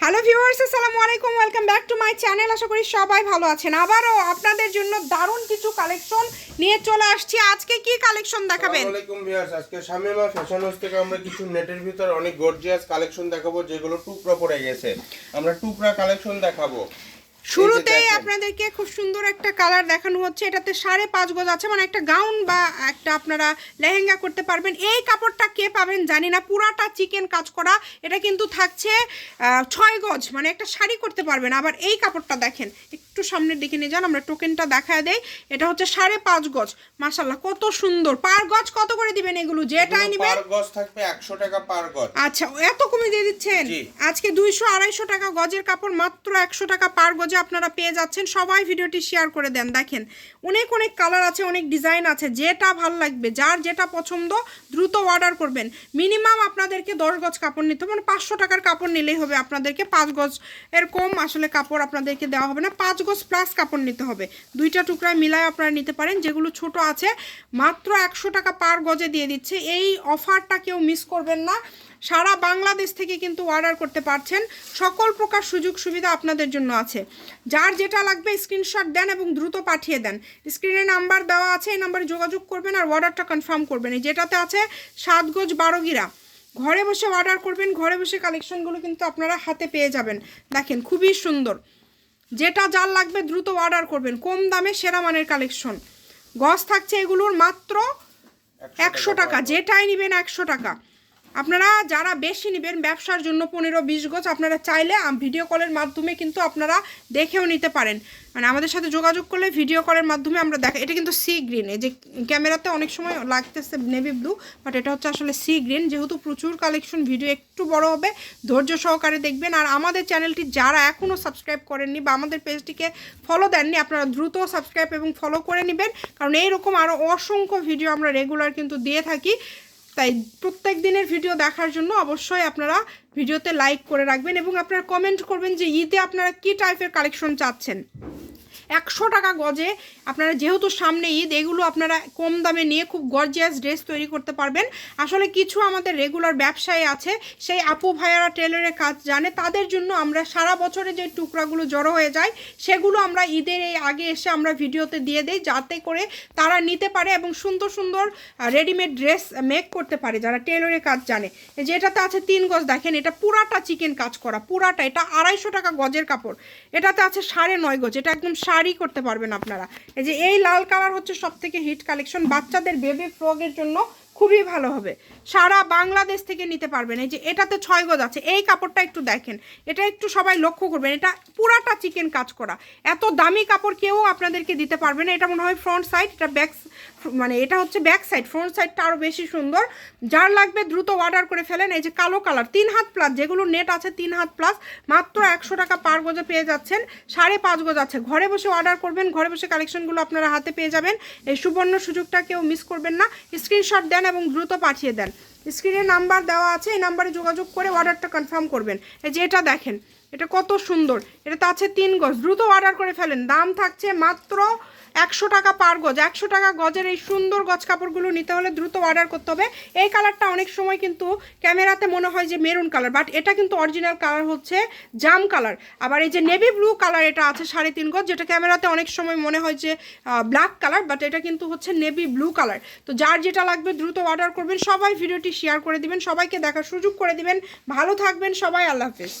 Hello viewers আসসালামু আলাইকুম welcome back to my channel আশা করি সবাই ভালো আছেন। আবারও আপনাদের জন্য দারুণ কিছু কালেকশন নিয়ে চলে আসছি। আজকে কি কালেকশন দেখাবেন? ওয়ালাইকুম ভিউয়ার্স আজকে শামিমা ফ্যাশন হাউস থেকে আমরা কিছু নেটের ভিতর অনেক গর্জিয়াস কালেকশন দেখাবো, যেগুলো টুকরা পড়ে গেছে। আমরা টুকরা কালেকশন দেখাবো। শুরুতেই আপনাদেরকে খুব সুন্দর একটা কালার দেখানো হচ্ছে। এটাতে সাড়ে পাঁচ গজ আছে মানে একটা গাউন বা একটা আপনারা লেহেঙ্গা করতে পারবেন। এই কাপড়টা কে পাবেন জানি না পুরাটা চিকেন কাজ করা। এটা কিন্তু থাকছে ছয় গজ মানে একটা শাড়ি করতে পারবেন। আবার এই কাপড়টা দেখেন একটু সামনের দিকে নিয়ে যান আমরা টোকেনটা দেখায় দেই। এটা হচ্ছে সাড়ে পাঁচ গজ। মাসাল্লাহ কত সুন্দর। পার গজ কত করে দিবেন এগুলো? যেটাই নিবেন। পার গজ থাকবে 100 টাকা পার গজ। আচ্ছা এত কমে দিয়ে দিচ্ছেন? আজকে দুইশো আড়াইশো টাকা গজের কাপড় মাত্র একশো টাকা পার গজে আপনারা পেয়ে যাচ্ছেন, সবাই ভিডিওটি শেয়ার করে দেন। দেখেন, অনেক অনেক কালার আছে, অনেক ডিজাইন আছে, যেটা ভালো লাগবে, যার যেটা পছন্দ, দ্রুত অর্ডার করবেন। মিনিমাম আপনাদেরকে দশ গজ কাপড় নিতে হবে মানে পাঁচশো টাকার কাপড় নিলেই হবে আপনাদেরকে, পাঁচ গজ এর কম আসলে কাপড় আপনাদেরকে দেওয়া হবে না, পাঁচ গজ প্লাস কাপড় নিতে হবে। দুইটা টুকরায় মিলায় আপনারা নিতে পারেন, যেগুলো ছোট আছে, মাত্র একশো টাকা পার গজে দিয়ে দিচ্ছে। এই অফারটা কেউ মিস করবেন না। সারা বাংলাদেশ থেকে কিন্তু অর্ডার করতে পারছেন। সকল প্রকার সুযোগ সুবিধা আপনাদের জন্য আছে। যার যেটা লাগবে স্ক্রিনশট দেন এবং দ্রুত পাঠিয়ে দেন। স্ক্রিনে নাম্বার দেওয়া আছে এই নাম্বারে যোগাযোগ করবেন আর অর্ডারটা কনফার্ম করবেন। এই যেটাতে আছে সাত গজ বারো গিরা ঘরে বসে অর্ডার করবেন ঘরে বসে কালেকশনগুলো কিন্তু আপনারা হাতে পেয়ে যাবেন। দেখেন খুবই সুন্দর। যেটা যার লাগবে দ্রুত অর্ডার করবেন। কম দামে সেরা মানের কালেকশন গজ থাকছে এগুলোর মাত্র একশো টাকা যেটাই নেবেন একশো টাকা। আপনারা যারা বেশি নেবেন ব্যবসার জন্য পনেরো, বিশ গজ আপনারা চাইলে ভিডিও কলের মাধ্যমে কিন্তু আপনারা দেখেও নিতে পারেন। মানে আমাদের সাথে যোগাযোগ করলে ভিডিও কলের মাধ্যমে আমরা দেখা এটা কিন্তু সি গ্রিন এই যে ক্যামেরাতে অনেক সময় লাগতেছে নেভি ব্লু বাট এটা হচ্ছে আসলে সি গ্রিন যেহেতু প্রচুর কালেকশন ভিডিও একটু বড় হবে, ধৈর্য সহকারে দেখবেন। আর আমাদের চ্যানেলটি যারা এখনও সাবস্ক্রাইব করেননি বা আমাদের পেজটিকে ফলো দেননি, আপনারা দ্রুত সাবস্ক্রাইব এবং ফলো করে নেবেন। কারণ এইরকম আরও অসংখ্য ভিডিও আমরা রেগুলার কিন্তু দিয়ে থাকি। তাই প্রত্যেক দিনের ভিডিও দেখার জন্য অবশ্যই আপনারা ভিডিওতে লাইক করে রাখবেন এবং আপনারা কমেন্ট করবেন যে ঈদে আপনারা কী টাইপের কালেকশন চাচ্ছেন। একশো টাকা গজে। আপনারা যেহেতু সামনে ঈদ, এগুলো আপনারা কম দামে নিয়ে খুব গর্জিয়াস ড্রেস তৈরি করতে পারবেন। আসলে কিছু আমাদের রেগুলার ব্যবসায়ী আছে, সেই আপু ভাইয়ারা টেলারের কাজ জানে, তাদের জন্য আমরা সারা বছরে যে টুকরাগুলো জড়ো হয়ে যায়, সেগুলো আমরা ঈদের এই আগে এসে আমরা ভিডিওতে দিয়ে দেই, যাতে করে তারা নিতে পারে এবং সুন্দর সুন্দর রেডিমেড ড্রেস মেক করতে পারে যারা টেলরের কাজ জানে। এই যে এটাতে আছে তিন গজ, দেখেন এটা পুরাটা চিকেন কাজ করা, পুরাটা, এটা আড়াইশো টাকা গজের কাপড়। এটাতে আছে সাড়ে নয় গজ, এটা একদম শাড়ি করতে পারবেন আপনারা। এই যে এই লাল কালার হচ্ছে সব থেকে হিট কালেকশন বাচ্চাদের বেবি ফ্রকের জন্য খুবই ভালো হবে। সারা বাংলাদেশ থেকে নিতে পারবেন। এই যে এটাতে ছয় গজ আছে, এই কাপড়টা একটু দেখেন। এটা একটু সবাই লক্ষ্য করবেন, এটা পুরাটা চিকেন কাজ করা। এত দামি কাপড় কেউ আপনাদেরকে দিতে পারবে না। এটা মনে হয় ফ্রন্ট সাইড এটা ব্যাক মানে এটা হচ্ছে ব্যাক সাইড ফ্রন্ট সাইডটা আরও বেশি সুন্দর। যার লাগবে দ্রুত অর্ডার করে ফেলেন। এই যে কালো কালার তিন হাত প্লাস যেগুলো নেট আছে তিন হাত প্লাস মাত্র একশো টাকা পার গজে পেয়ে যাচ্ছেন। সাড়ে পাঁচ গজ আছে। ঘরে বসে অর্ডার করবেন, ঘরে বসে কালেকশনগুলো আপনারা হাতে পেয়ে যাবেন। এই সুবর্ণ সুযোগটা কেউ মিস করবেন না। স্ক্রিনশট দেন এবং দ্রুত পাঠিয়ে দেন। স্ক্রিনে নাম্বার দেওয়া আছে, এই নাম্বারে যোগাযোগ করে অর্ডারটা কনফার্ম করবেন। এই যে এটা দেখেন, এটা কত সুন্দর। এটা তো আছে তিন গজ। দ্রুত অর্ডার করে ফেলেন। দাম থাকছে মাত্র একশো টাকা পার গজ, একশো টাকা গজের এই সুন্দর গজ কাপড়গুলো নিতে হলে দ্রুত অর্ডার করতে হবে। এই কালারটা অনেক সময় কিন্তু ক্যামেরাতে মনে হয় যে মেরুন কালার বাট এটা কিন্তু অরিজিনাল কালার হচ্ছে জাম কালার আবার এই যে নেভি ব্লু কালার এটা আছে সাড়ে তিন গজ, যেটা ক্যামেরাতে অনেক সময় মনে হয় যে ব্ল্যাক কালার বাট এটা কিন্তু হচ্ছে নেভি ব্লু কালার তো যার যেটা লাগবে দ্রুত অর্ডার করবেন, সবাই ভিডিওটি শেয়ার করে দিবেন, সবাইকে দেখার সুযোগ করে দিবেন। ভালো থাকবেন সবাই, আল্লাহ হাফেজ।